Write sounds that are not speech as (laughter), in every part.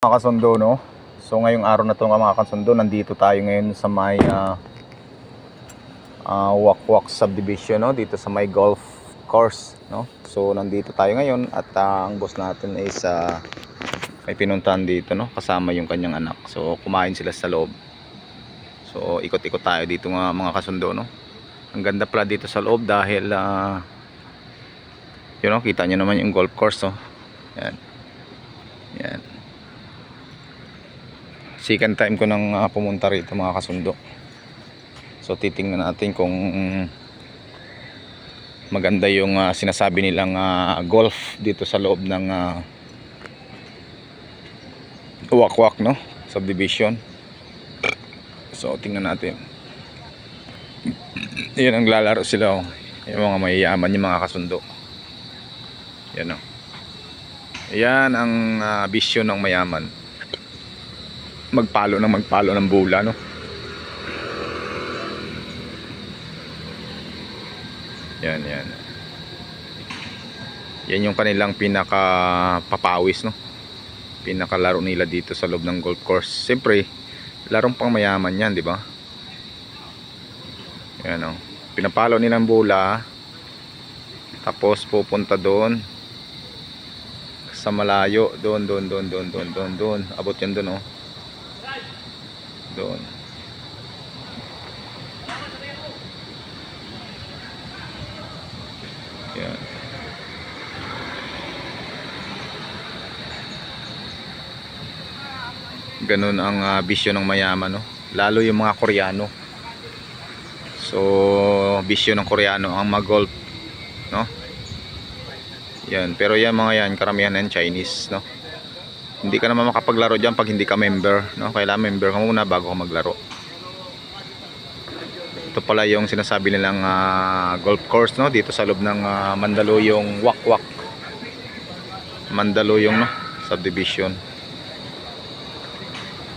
mga kasundo no? So ngayong araw na to mga kasundo nandito tayo ngayon sa may uh, uh, Wakwak subdivision no? Dito sa may golf course no? So nandito tayo ngayon at uh, ang boss natin is uh, may pinuntahan dito no? Kasama yung kanyang anak. So kumain sila sa loob. So ikot-ikot tayo dito nga mga kasundo no? Ang ganda pala dito sa loob dahil uh, yun no? Kita nyo naman yung golf course no? Yan yan second time ko nang uh, pumunta rito mga kasundo. So titingnan natin kung maganda yung uh, sinasabi nilang uh, golf dito sa loob ng uh, wakwak no? Subdivision. So tingnan natin. Yun ang lalaro sila oh. yung mga mayayaman yung mga kasundo. Yan oh. yan ang uh, bisyo ng mayaman magpalo ng magpalo ng bola no? Yan yan. Yan yung kanilang pinaka papawis no? Pinakalaro nila dito sa loob ng golf course. Siyempre larong pang mayaman yan di ba? Yan o pinapalo nilang bola tapos pupunta doon. Sa malayo. Doon doon doon doon doon doon doon. Abot yan doon oh doon. Yan. Ganun ang uh, bisyo ng mayaman no? Lalo yung mga koreano. So bisyo ng koreano ang mag-golf no? Yan. Pero yan mga yan karamihan yan Chinese no hindi ka naman makapaglaro dyan pag hindi ka member no? kailangan member ka muna bago ka maglaro. Ito pala yung sinasabi nilang uh, golf course no? dito sa loob ng uh, Mandaluyong Wakwak. Mandaluyong no? subdivision.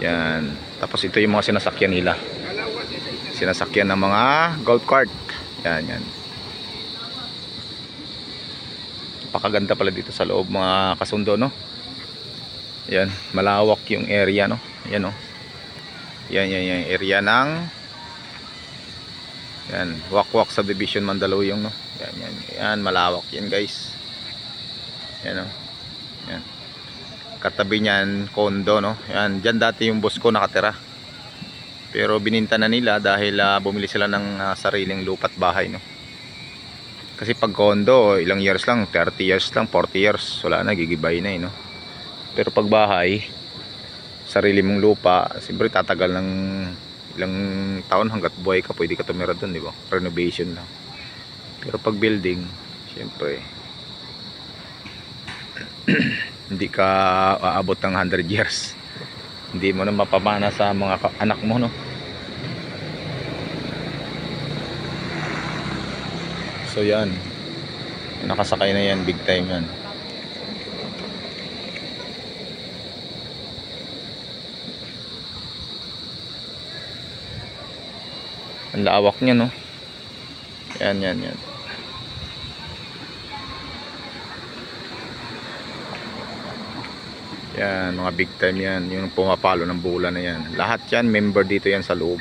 Yan. Tapos ito yung mga sinasakyan nila. Sinasakyan ng mga golf cart. Yan yan. Pakaganda pala dito sa loob mga kasundo no yan, malawak yung area no. Yan oh. Yan yan yung area ng Yan, Wakwak Subdivision Mandaluyong no. Yan yan. Yan malawak yan guys. Yan oh. Yan. Katabi niyan kondo no. Yan, diyan dati yung boss ko nakatira. Pero bininta na nila dahil uh, bumili sila ng uh, sariling lupat bahay no. Kasi pag kondo, ilang years lang, 30 years lang, 40 years, wala na, gigibay na eh, no pero pag bahay sarili mong lupa siyempre tatagal ng ilang taon hanggat buhay ka pwede ka tumira doon di ba? Renovation lang pero pag building siyempre (clears throat) hindi ka aabot ng 100 years. Hindi mo na mapamana sa mga anak mo no? So yan. Nakasakay na yan big time yan ang lawak niya no? Yan yan yan. Yan mga big time yan. Yung pumapalo ng bola na yan. Lahat yan member dito yan sa loob.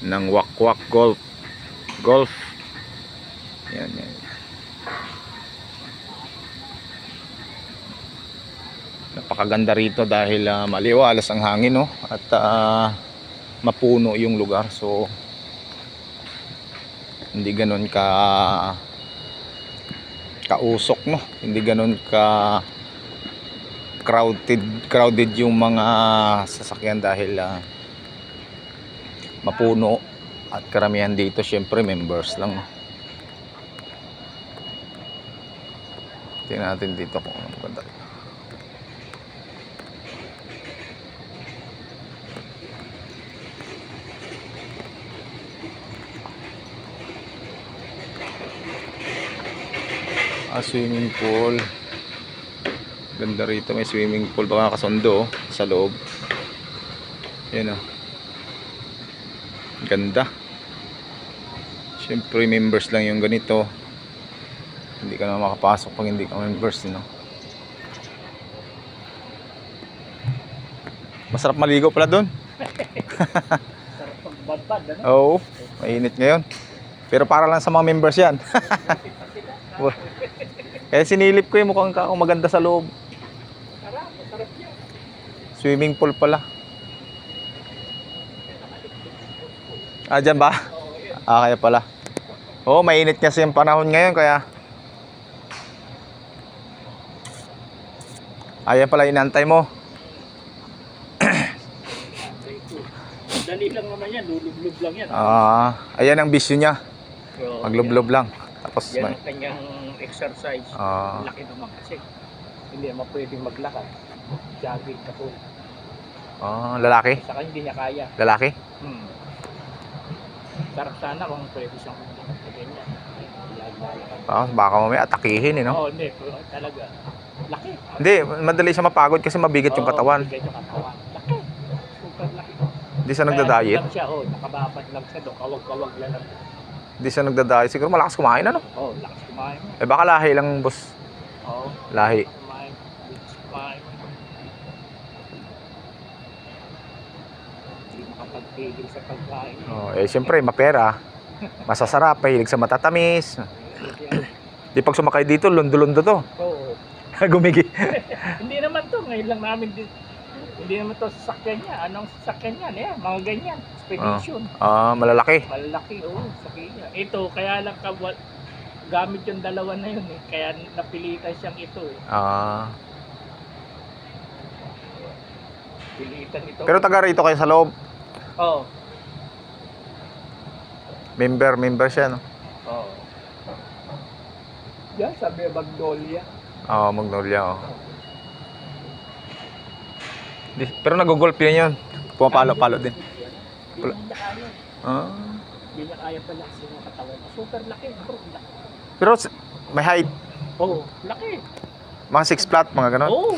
Ng wakwak golf. Golf. Yan yan. Napakaganda rito dahil uh, maliwalas ang hangin no? At uh, mapuno yung lugar. So hindi ganoon ka kausok no? Hindi ganoon ka crowded crowded yung mga sasakyan dahil uh, mapuno at karamihan dito syempre members lang tingnan natin dito kung ano ah, swimming pool ganda rito may swimming pool baka kasundo oh, sa loob yan o ganda syempre members lang yung ganito hindi ka na makapasok pag hindi ka members no Masarap maligo pala doon. Sarap pagbadbad, ano? Oo, mainit ngayon. Pero para lang sa mga members yan. (laughs) Kaya sinilip ko yung mukhang kako maganda sa loob. Swimming pool pala. Ah, dyan ba? Ah, kaya pala. Oo, mainit kasi yung panahon ngayon kaya... Ayan pala inantay mo. Dali lang naman yan, lulublob lang yan. Ah, ayan ang bisyo niya. Maglublob lang. Tapos Yan may... ang kanyang exercise. Ah, Laki naman kasi. Hindi naman pwedeng maglakad. Jogging ka po. ah, lalaki? Saka hindi niya kaya. Lalaki? Hmm. Sarap sana kung pwede siyang na ganyan. Lalakad. Ah, baka mamaya atakihin eh, no? Oo, hindi. pero Talaga. Laki. Hindi, madali siya mapagod kasi mabigat yung Oo, katawan. mabigat yung katawan. Laki. Super laki. Hindi siya Kaya nagda-diet. lang siya, oh, nakababad lang siya doon. Kawag-kawag lang. Hindi siya nagda-diet. Siguro malakas kumain, ano? Oh, lakas kumain. Eh baka lahi lang, boss. Oo. Lahi. Kumain. Kumain. Hindi makapagpigil sa pagkain. Oh, eh siyempre, mapera. Masasarap, pahilig sa matatamis. Di pag sumakay dito, lundo-lundo to. Oo. (laughs) Gumigi. (laughs) Hindi naman to. Ngayon lang namin din. Hindi naman to sasakyan niya. Anong sasakyan yan? Eh, mga ganyan. Expedition. Ah, malalaki. Malaki. Oo, sakyan niya. Ito, kaya lang kawal gamit yung dalawa na yun eh. Kaya napilitan siyang ito eh. Ah, Pilitan ito. pero taga rito kayo sa loob. Oo. Member, member siya, no? Oo. Yan, sabi Magnolia. Oo, Magnolia, oh. Pero nag-golf din yun. Pumapalo-palo din. Niya kaya. Ah. Hindi niya kaya pala kasi yung katawan. Super laki. Bro. Pero may height. Oo, laki. Mga 6 flat, mga ganon. Oo.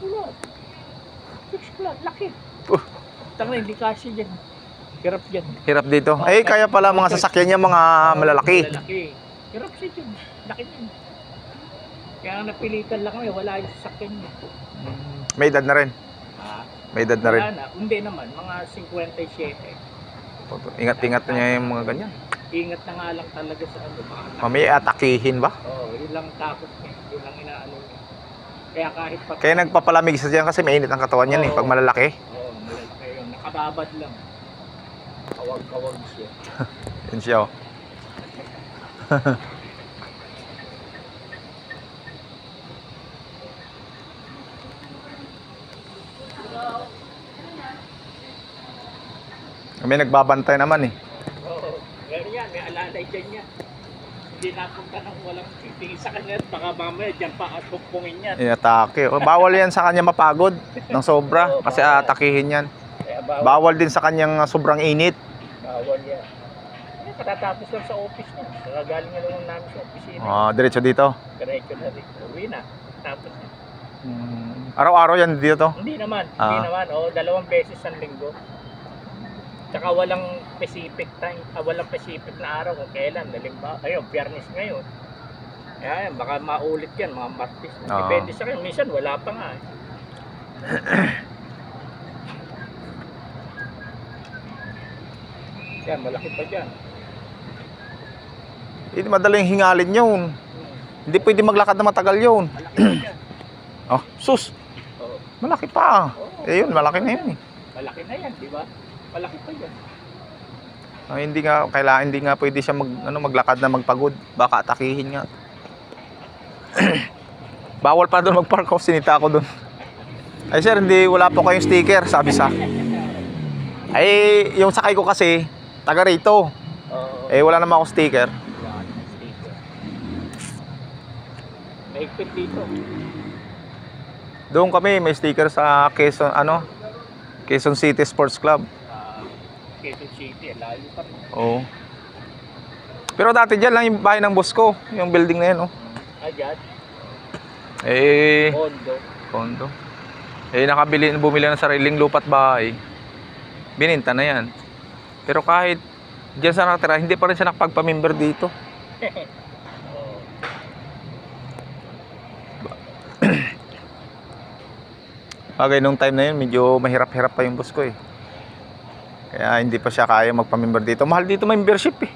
Wala. Six flat, laki. Uh. Tanga, hindi kasi yan. Hirap yan. Hirap dito. Eh, kaya pala mga sasakyan niya mga malalaki. Malalaki. Hirap siya dyan. Laki niyan. Kaya napilitan lang kami, wala yung sasakyan niya. May edad na rin. May edad na rin. wala na. Hindi naman, mga 57. Ingat-ingat na niya yung mga ganyan. Ingat na nga lang talaga sa ano. Mamaya atakihin ba? Oo, oh, yun lang takot niya. Yun lang inaano niya. Kaya kahit pa... Kaya nagpapalamig sa diyan kasi mainit ang katawan niyan eh, pag malalaki. Oo, malalaki yun. Nakababad lang. Kawag-kawag siya. (laughs) Yun siya oh. (laughs) May nagbabantay naman eh. Oo. Meron yan, may alalay dyan yan. Hindi napunta ng walang titingin sa kanya. Baka mamaya dyan pa at yan. Inatake. O, bawal yan sa kanya mapagod ng sobra kasi atakihin yan. Kaya bawal, Bawal din sa kanyang uh, sobrang init. bawal yan. Eh, katatapos lang sa office niya. Nakagaling na lang namin sa opisina. Ah, diretso dito. Diretso na rin. Uwi na. Tapos na. Hmm. Araw-araw yan dito to. Hindi naman. Hindi Ah. naman. Oo, dalawang beses ang linggo. Tsaka walang specific time, ah, walang specific na araw kung kailan. Halimbawa, ayun, biyernes ngayon. Ayan, baka maulit yan, mga martis. Ah. Depende sa kanya. Minsan wala pa nga. eh. (coughs) yan, malaki pa dyan. Hindi madaling hingalin yun. Hindi pwede maglakad na matagal yun. Malaki pa dyan. (coughs) Oh, sus. Oo. Malaki pa. Oo, Eh yun, malaki na yun eh. malaki na yan, di ba? Malaki pa yan. Ah, hindi nga kailangan hindi nga pwede siya mag ano maglakad na magpagod. Baka atakihin nga. (clears throat) Bawal pa doon magpark ako, sinita ako doon. Ay sir, hindi wala po kayong sticker, sabi sa. Ay, yung sakay ko kasi taga rito. Oo. Eh wala naman ako sticker. Wala ka ng sticker. Mahigpit dito. Doon kami may sticker sa Quezon ano? Quezon City Sports Club. Quezon City, layo pa rin. Oo. Pero dati diyan lang yung bahay ng boss ko, yung building na 'yan, oh. Dyan, Eh, Pondo. Kondo. Eh, nakabili, bumili ng sariling lupat bahay. Bininta na yan. Pero kahit diyan sa nakatira, hindi pa rin siya nakapagpamember dito. (laughs) Oo. (clears throat) Bagay nung time na yun, medyo mahirap-hirap pa yung boss ko eh. Kaya hindi pa siya kaya magpamember dito. Mahal dito membership eh.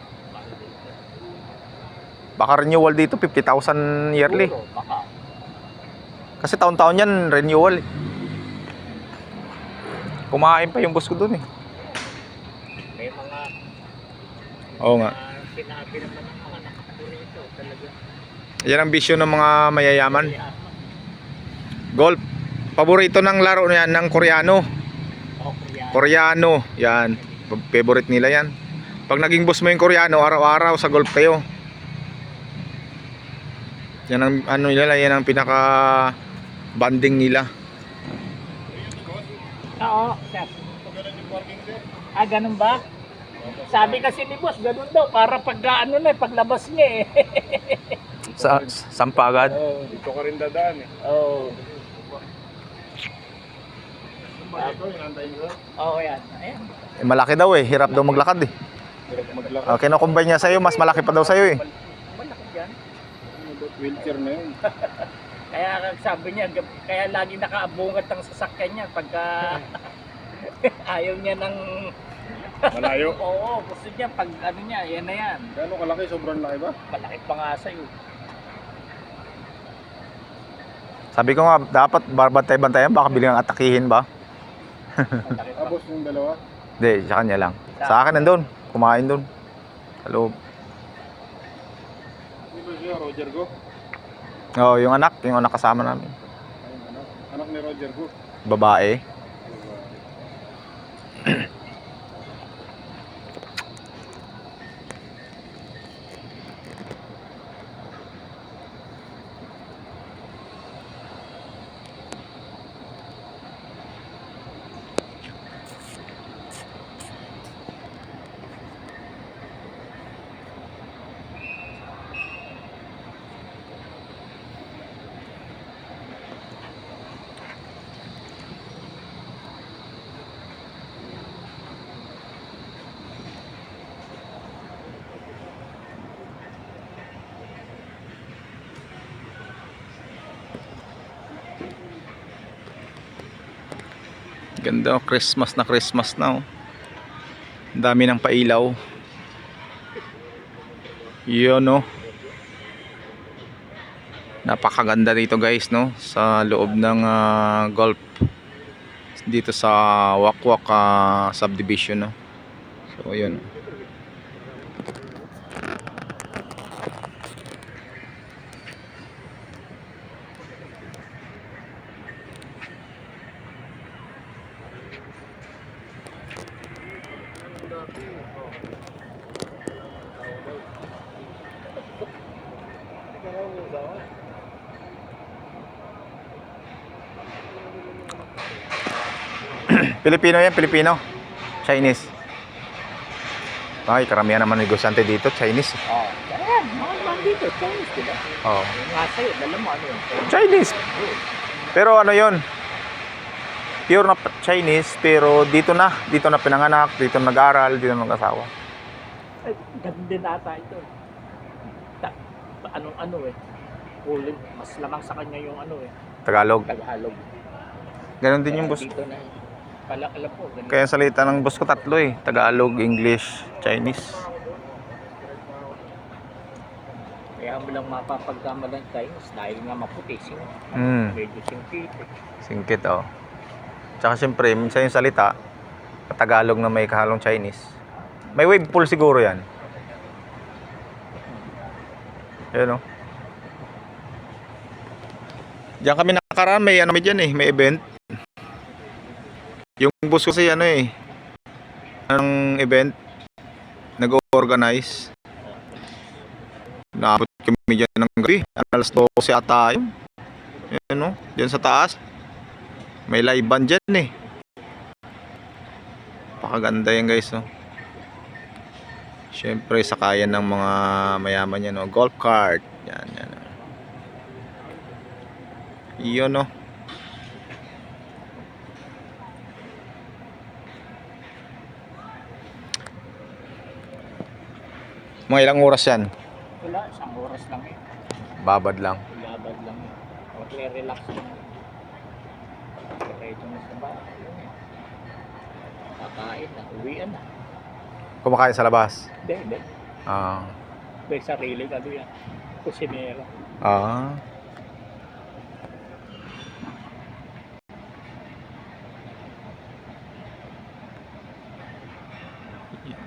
Baka renewal dito, 50,000 yearly. Kasi taon-taon yan, renewal eh. Kumain pa yung boss ko dun eh. May mga Oo nga. sinabi naman ng mga nakakurito talaga. Yan ang bisyo ng mga mayayaman. Golf. Paborito ng laro na yan ng Koreano. Koreano. Yan. Favorite nila yan. Pag naging boss mo yung Koreano, araw-araw sa golf kayo. Yan ang ano nila, yan ang pinaka banding nila. Oo, sir. Ah, ganun ba? Sabi kasi ni boss, ganun daw, para pag ano na, paglabas niya eh. Sa Sampagad. Oo, Dito ka rin dadaan eh. oo. Oo, yan. Ayan. Eh, malaki daw eh, hirap daw maglakad eh. Hirap maglakad. Uh, kinukumbay niya sa'yo, mas malaki pa daw sa'yo eh. Mal- Malaki yan. Wheelchair na yun. Kaya sabi niya, kaya lagi nakaabungat ang sasakyan niya pagka (laughs) ayaw niya ng... Malayo. (laughs) Oo, gusto niya pag ano niya, yan na yan. Gano'ng kalaki? Sobrang laki ba? Malaki pa nga sa'yo. Sabi ko nga, dapat barbantay-bantayan, baka bilang atakihin ba? Tapos yung dalawa. Hindi, sa kanya lang. Sa akin nandun, kumain dun. Sa loob. Ba siya Roger Go? Oo, yung anak, yung anak kasama namin. Anak. Anak ni Roger Go. Babae. Ganda, oh, Christmas na Christmas na oh. Dami ng pailaw. Yun oh. Napakaganda dito guys no sa loob ng ah, golf dito sa Wakwak ah, subdivision no. So yun. Pilipino yan, Pilipino. Chinese. Ay, karamihan naman negosyante dito, Chinese. Oo. Ayan, mga man dito, Chinese, di ba? Oh. Nga sa'yo, dala mo ano yun. Chinese. Pero ano yon? Pure na Chinese, pero dito na. Dito na pinanganak, dito nag-aral, dito nag-asawa. Ay, ganun din ata ito. Anong ano eh. Uling, mas lamang sa kanya yung ano eh. Tagalog. Tagalog. Ganon din yung boss. Dito na. Alam po, ganun. Kaya salita ng boss ko tatlo eh. Tagalog, English, Chinese. Kaya mo lang mapapagkamalan tayo dahil nga maputi, sing, Hmm, medyo singkit. eh. singkit oh. Tsaka siyempre, minsan yung salita, Tagalog na may kahalong Chinese. May wave pool siguro yan. Ayun oh. Diyan kami nakaraan, may ano may dyan eh, may event. Yung boss ko kasi ano eh, ng event, nag-organize. Naabot kami dyan ng gabi, alas 12 ata yun. Yan oh, dyan sa taas. May live band dyan eh. Pakaganda yan guys oh. Siyempre sakayan ng mga mayaman yan oh. Golf cart. Yan yan. Iyon oh. Mga ilang oras yan? Wala, isang oras lang eh. Babad lang. Ilabad lang eh. Okay, relax lang. Dito na sa bahay. Kakain na, uwian na. Kumakain sa labas. Hindi, hindi. Ah. May sarili ka doon yan. Kusinera. Ah.